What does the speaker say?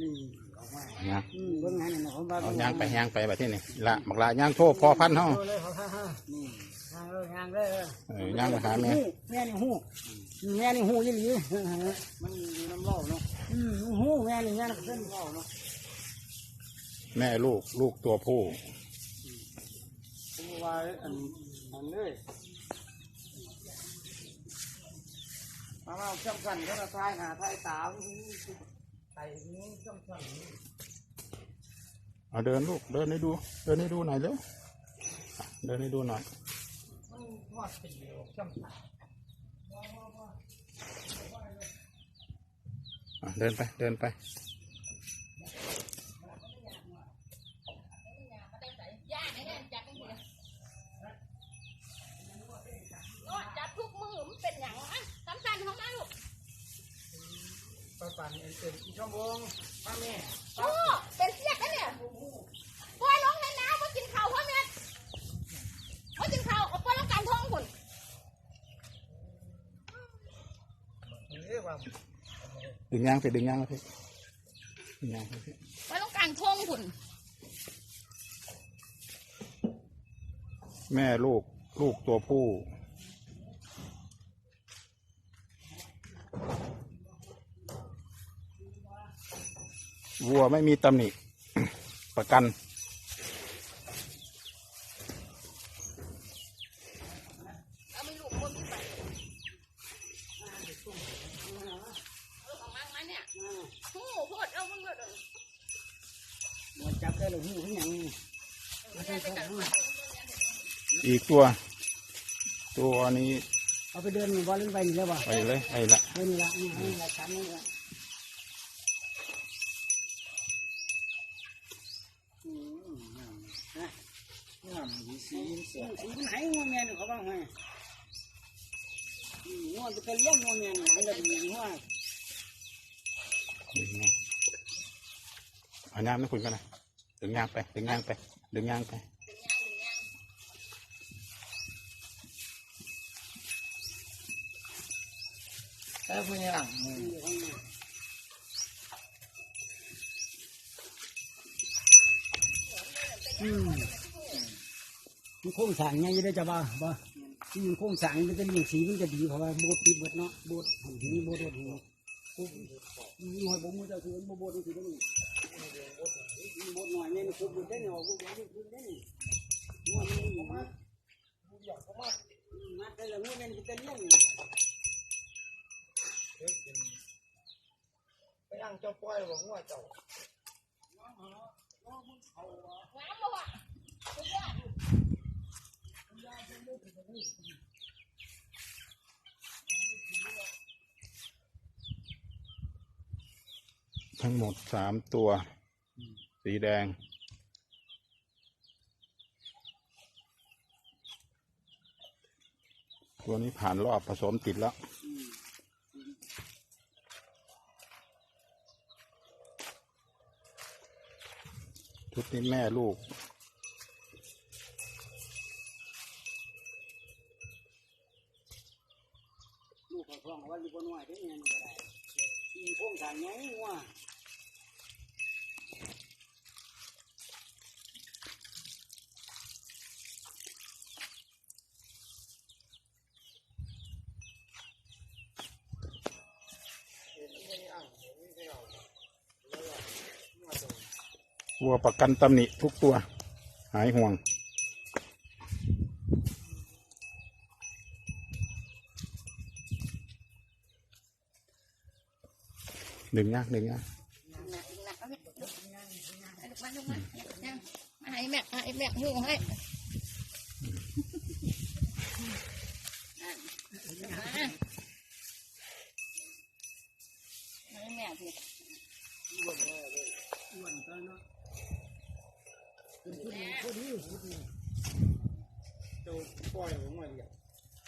นี่ออกมาย่างอืมเบิ่งให้หน่อยผมว่าเอาย่างไปย่างไปแบบที่นี่ละบักละย่างโทษพอพันเฮาโทรเลยเขาฮ่าฮ่านี่ย่างเลยย่างเลยเออย่างไปหาแม่แม่นี่หูแม่นี่หูยี่หลีมันอยู่น้ำเล่าเนาะอืมหูแม่นี่แม่นี่เส้นเล่าเนาะแม่ลูกลูกตัวผู้ผมว่าอันอันเลยมาเอาช่างกันก็มาทายหาทายสาว ไตนี้ช่องช่องนี้เอาเดินลูกเดินให้ดู เดินให้ดูหน่อยเร็วเดินให้ดูหน่อยมันทอดตีช่องกันอะเดินไปเดินไป ย่างไอ้เนี่ยจับมันเลยโอ้จับทุกมือมันเป็นอย่างอะสำคัญของมันลูก ปลาปั่นเป็นเป็นชั่ว โมงป้าแม่โอ้เป็นเสียกนะเนี่ยปล่อยลงในน้ำมากินข้าวพ่อแม่มากินข้าวเอาปล่อยลงกลางท้องคุณเรียกว่าดึงย่างไปดึงย่างมาพี่ดึงย่างไปพี่ปล่อยลงกลางท้องคุณแม่ลูกลูกตัวผู้ วัวไม่มีตำหนิประกันเอาไม่ลูกคนที่ไปเอาของมันมาเนี่ยโอ้โหโคตรเอามันเลยหมดจับได้เลยหูทั้งอย่างนี้ไม่ใช่ของอีกตัว ตัวนี้เอาไปเดินบอลเล่นไปนี่แล้วป่ะไปเลยไปละเฮ้ยนี่ละนี่นี่ละชั้นนี่ละอืมนะ งามสีสีเสียสีมันหายงัวแม่นเขาบ้างไหมงัวจะเป็นเลี้ยงงัวแม่นหายเลยดีงัวดึงย่างเอาย่างไม่คุยกันนะดึงยางไปดึงยางไปดึงยางไปแล้วพวกนี้หลัง อืมมันโค้งสร้างไงจะได้จะบ้าบ้าที่มันโค้งสร้างมันจะเลี้ยงสีมันจะดีเพราะว่าโบดปิดเบิดเนาะโบดหันทีนี้โบดโดดหัวปุ๊บมีหอยผมมือจ้าคือโบดนี่คือได้นี่โบดหน่อยเนี่ยมันคุบอยู่ได้เนี่ยออกคุบอยู่ได้เนี่งัวมันอยู่มามัดได้แล้วงัวมันจะเลี้ยงไปอังเจ้าปล่อยบอกว่าเจ้า น้ำบ่วะสุดยอด ทั้งหมดสามตัว สีแดง ตัวนี้ผ่านรอบผสมติดแล้ว ชุดนี้แม่ลูกลูกเขาคล้องว่าอยู่บนหน่วยได้เงินก็ได้ อีพวกสายไงว่าวัวประกันตำหนิทุกตัว หายห่วง ดึงยากดึงยากมาลูกมามาใ